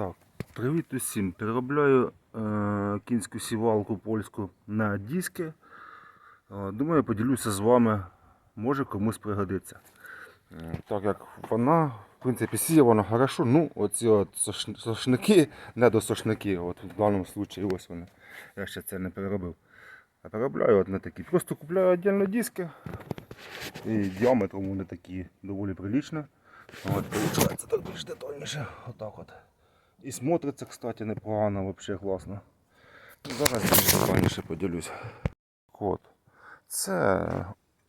Так, привіт усім. Переробляю е, кінську сівалку польську на диски. Е, думаю, поділюся з вами, може комусь пригодиться. Е, так як вона, в принципі, сіє вона хорошо. Ну, оці от сош- сошники, недосошники, от в даному випадку ось вони. Я ще це не переробив. А переробляю от на такі. Просто купляю віддільно диски. І діаметром вони такі доволі прилічні. От, виходить так більш детальніше. Отак от. І смотриться, кстати, непогано, вообще класно. Зараз більш детальніше поділюсь. От. Це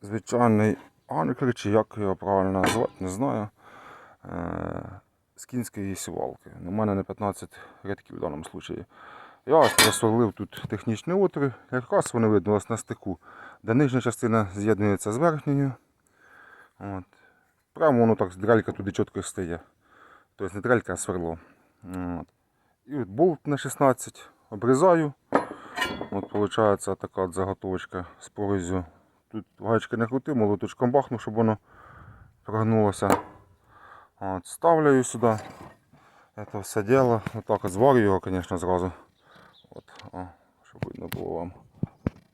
звичайний анкер, чи як його правильно назвати, не знаю. Е, з кінської сівалки. У мене не 15 рядків в даному випадку. Я просверлив тут технічні отвори, якраз вони видно на стику, де нижня частина з'єднується з верхньою. От. Прямо воно так, дрелька туди чітко стає. Тобто не дрелька, а сверло. От. І от болт на 16 обрізаю. От виходить така от заготовочка з порізю. Тут гаечки не крутив, молоточком бахну, щоб воно прогнулося. От, ставлю сюди. Это все дело. Отак от зварю його, звісно, зразу. От, о, щоб видно було вам.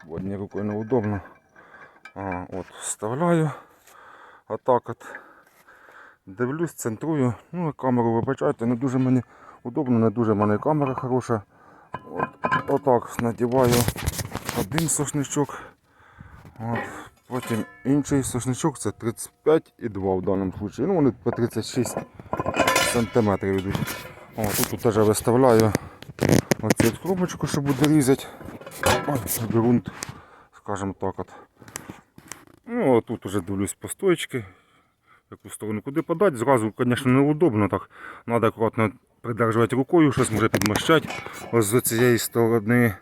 Однією рукою неудобно. А, от, вставляю. Отак от. Дивлюсь, центрую. Ну, камеру вибачайте, не дуже мені удобно, не дуже в мене камера хороша. От, отак надіваю один сошничок. От, потім інший сошничок, це 35,2 в даному випадку. Ну, вони по 36 сантиметрів йдуть. О, тут, теж виставляю оцю от коробочку, що буде різати. Ґрунт, скажімо так. От. Ну, а тут уже дивлюсь по стоечки, яку сторону куди подати. Зразу, звісно, неудобно так. Треба акуратно придержувати рукою, щось може підмощати. Ось з цієї сторони,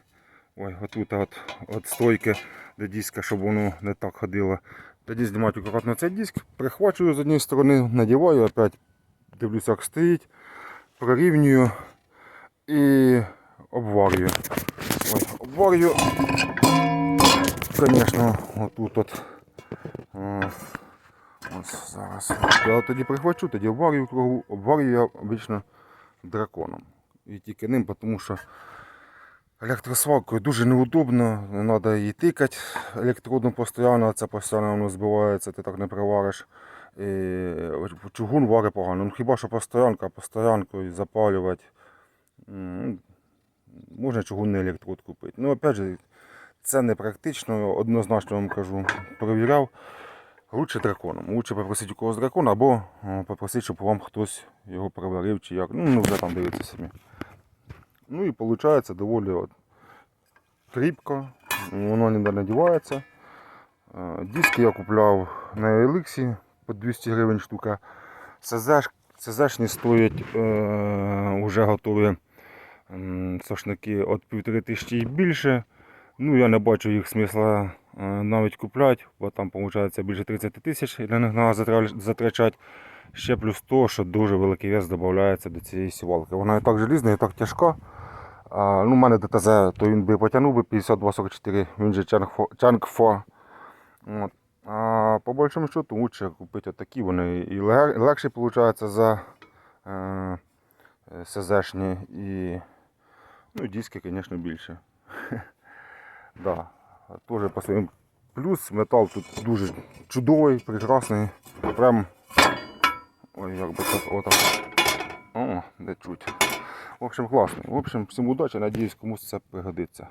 ой, отут от, от стойки до диска, щоб воно не так ходило. Тоді знімаю акуратно цей диск, прихвачую з однієї сторони, надіваю, опять дивлюся, як стоїть, прорівнюю і обварюю. Ой, обварюю, звісно, отут от. Е, Ось зараз. Я тоді прихвачу, тоді обварюю кругу, обварюю я обично драконом. І тільки ним, тому що електросвалкою дуже неудобно, не треба її тикати електродно постійно, це постійно воно збивається, ти так не привариш. І чугун варить погано. Ну, хіба що постоянка, постоянкою запалювати. Можна чугунний електрод купити. Ну, опять же, це не практично, однозначно вам кажу, перевіряв. Лучше драконом. Лучше попросити у когось дракона, або попросити, щоб вам хтось його проварив чи як. Ну, вже там дивіться самі. Ну і виходить доволі от, кріпко, воно ніде не дівається. Е, Диски я купляв на Еликсі по 200 гривень штука. СЗ, СЗшні стоять е, вже готові сошники від 1500 і більше. Ну, я не бачу їх смисла навіть купляти, бо там виходить більше 30 тисяч для них затра- затрачати. Ще плюс то, що дуже великий вес додається до цієї сівалки. Вона і так желізна, і так тяжка. А, ну, у мене ДТЗ, то він би потягнув би 52-44, він же Чангфо. От. А по большому счету лучше купити такі, вони і лег- легші виходить за е, е, СЗшні і ну, диски, звісно, більше. Да. Тоже по своїм плюс метал тут дуже чудовий, прекрасний. Прям ой, як би так отак. О, не чуть. В общем, класний. В общем, всім удачі, надіюсь, комусь це пригодиться.